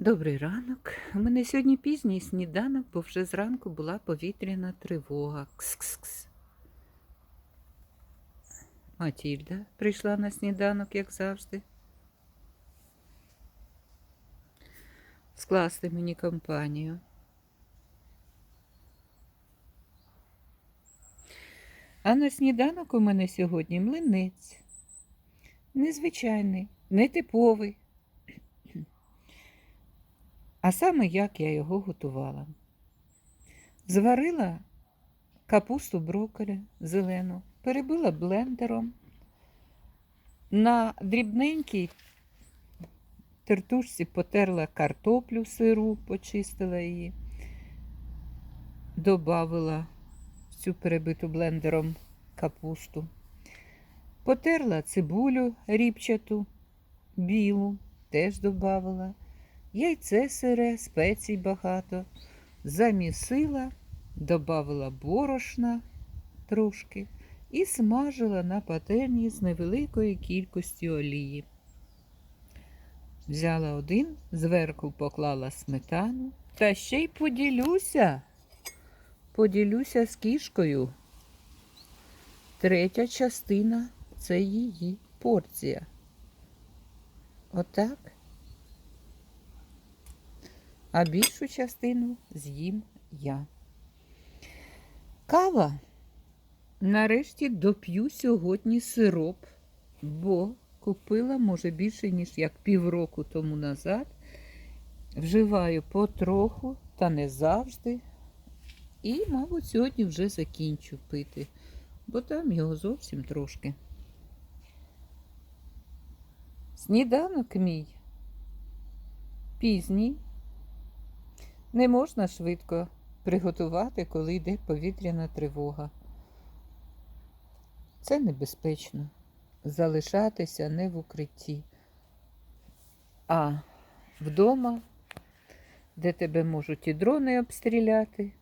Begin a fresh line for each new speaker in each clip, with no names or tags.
Добрий ранок. У мене сьогодні пізній сніданок, бо вже зранку була повітряна тривога. Кс-кс-кс. Матільда прийшла на сніданок, як завжди. Скласти мені компанію. А на сніданок у мене сьогодні млинець. Незвичайний, нетиповий. А саме як я його готувала. Зварила капусту брокколі зелену, перебила блендером. На дрібненькій тертушці потерла картоплю сиру, почистила її, добавила цю перебиту блендером капусту. Потерла цибулю ріпчату, білу, теж додавала яйце сире, спецій багато, замісила, додавила борошна трошки і смажила на пательні з невеликої кількості олії. Взяла один, зверху поклала сметану та ще й поділюся. Поділюся з кішкою. Третя частина це її порція. Отак а більшу частину з'їм я. Кава. Нарешті доп'ю сьогодні сироп, бо купила, може, більше, ніж як півроку тому назад. Вживаю потроху, та не завжди. І, мабуть, сьогодні вже закінчу пити, бо там його зовсім трошки. Сніданок мій пізній. Не можна швидко приготувати, коли йде повітряна тривога. Це небезпечно залишатися не в укритті, а вдома, де тебе можуть і дрони обстріляти,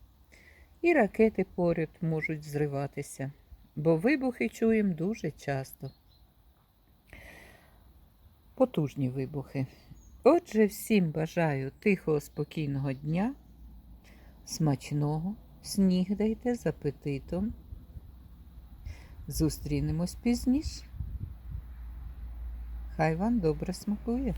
і ракети поряд можуть зриватися, бо вибухи чуємо дуже часто. Потужні вибухи. Отже, всім бажаю тихого, спокійного дня, смачного, снігдайте з апетитом. Зустрінемось пізніше. Хай вам добре смакує.